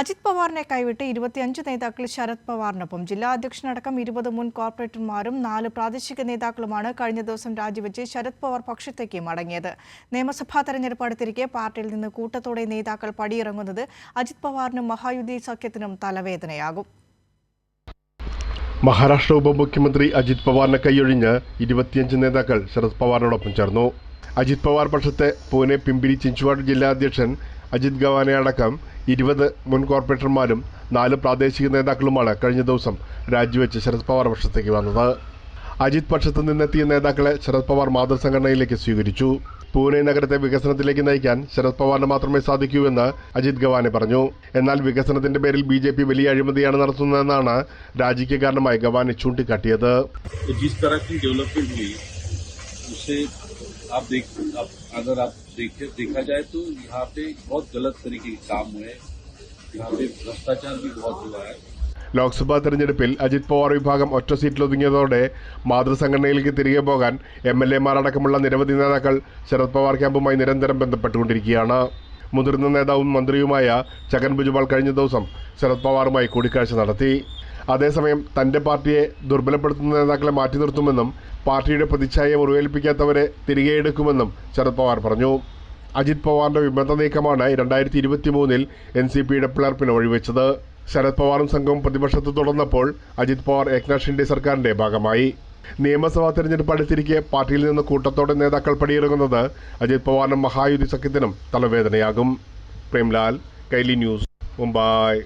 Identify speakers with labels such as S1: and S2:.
S1: അജിത് പവാറിനെ കൈവിട്ട് ഇരുപത്തിയഞ്ച് നേതാക്കൾ ശരത് പവാറിനൊപ്പം. ജില്ലാ അധ്യക്ഷനടക്കം ഇരുപത് മുൻ കോർപ്പറേറ്റർമാരും നാല് പ്രാദേശിക നേതാക്കളുമാണ് കഴിഞ്ഞ ദിവസം രാജിവെച്ച് ശരത് പവാർ പക്ഷത്തേക്ക് മടങ്ങിയത്. നിയമസഭാ തെരഞ്ഞെടുപ്പ് അടുത്തിരിക്കെ പാർട്ടിയിൽ നിന്ന് കൂട്ടത്തോടെ നേതാക്കൾ പടിയിറങ്ങുന്നത് അജിത് പവാറിനും മഹായുതി സഖ്യത്തിനും തലവേദനയാകും.
S2: മഹാരാഷ്ട്ര ഉപമുഖ്യമന്ത്രി അജിത് പവാറിനെ കൈയൊഴിഞ്ഞ് ഇരുപത്തിയഞ്ച് നേതാക്കൾ ശരത് പവാറിനോടൊപ്പം ചേർന്നു. അജിത് പവാർ പക്ഷത്തെ പൂനെ പിമ്പിരി ചിഞ്ചുവാഡ് ജില്ലാ അധ്യക്ഷൻ അജിത് ഗവാനെ അടക്കം ഇരുപത് മുൻ കോർപ്പറേറ്റർമാരും നാല് പ്രാദേശിക നേതാക്കളുമാണ് കഴിഞ്ഞ ദിവസം രാജിവെച്ച് ശരത് പവാർ പക്ഷത്തേക്ക് വന്നത്. അജിത് പക്ഷത്ത് നിന്നെത്തിയ നേതാക്കളെ ശരത് പവാർ മാതൃസംഘടനയിലേക്ക് സ്വീകരിച്ചു. പൂനെ നഗരത്തെ വികസനത്തിലേക്ക് നയിക്കാൻ ശരത് പവാറിന് മാത്രമേ സാധിക്കൂ എന്ന് അജിത് ഗവാനെ പറഞ്ഞു. എന്നാൽ വികസനത്തിന്റെ പേരിൽ ബി ജെ പി വലിയ അഴിമതിയാണ് നടത്തുന്നതെന്നാണ് രാജിക്ക് കാരണമായി ഗവാനെ ചൂണ്ടിക്കാട്ടിയത്.
S3: तो जिस तरह की डेवलपमेंट हुई उसे आप देख आप, अगर आप देखे देखा जाए तो यहाँ पे बहुत गलत तरीके के काम हुए यहाँ पे भ्रष्टाचार भी बहुत हुआ है
S2: ലോക്സഭാ തെരഞ്ഞെടുപ്പിൽ അജിത് പവാർ വിഭാഗം ഒറ്റ സീറ്റിലൊതുങ്ങിയതോടെ മാതൃസംഘടനയിലേക്ക് തിരികെ പോകാൻ എം എൽ എമാരടക്കമുള്ള നിരവധി നേതാക്കൾ ശരത് പവാർ ക്യാമ്പുമായി നിരന്തരം ബന്ധപ്പെട്ടുകൊണ്ടിരിക്കുകയാണ് മുതിർന്ന നേതാവും മന്ത്രിയുമായ ഛഗൻ ഭുജ്ബാൾ കഴിഞ്ഞ ദിവസം ശരത് പവാറുമായി കൂടിക്കാഴ്ച നടത്തി അതേസമയം തന്റെ പാർട്ടിയെ ദുർബലപ്പെടുത്തുന്ന നേതാക്കളെ മാറ്റി നിർത്തുമെന്നും പാർട്ടിയുടെ പ്രതിച്ഛായ മുറിവേൽപ്പിക്കാത്തവരെ തിരികെ എടുക്കുമെന്നും ശരത് പവാർ പറഞ്ഞു. അജിത് പവാറിന്റെ വിമത നീക്കമാണ് രണ്ടായിരത്തി ഇരുപത്തി മൂന്നിൽ എൻ സി പിയുടെ പിളർപ്പിന് വഴിവെച്ചത്. ശരത് പവാറും സംഘവും പ്രതിപക്ഷത്ത് തുടർന്നപ്പോൾ അജിത് പവാർ ഏക്നാഥ് ഷിൻഡെ സർക്കാരിന്റെ ഭാഗമായി. നിയമസഭാ തെരഞ്ഞെടുപ്പ് അടുത്തിരിക്കെ പാർട്ടിയിൽ നിന്ന് കൂട്ടത്തോടെ നേതാക്കൾ പടിയിറങ്ങുന്നത് അജിത് പവാറിനും മഹായുതി സഖ്യത്തിനും തലവേദനയാകും. പ്രേംലാൽ കൈലി ന്യൂസ് മുംബൈ.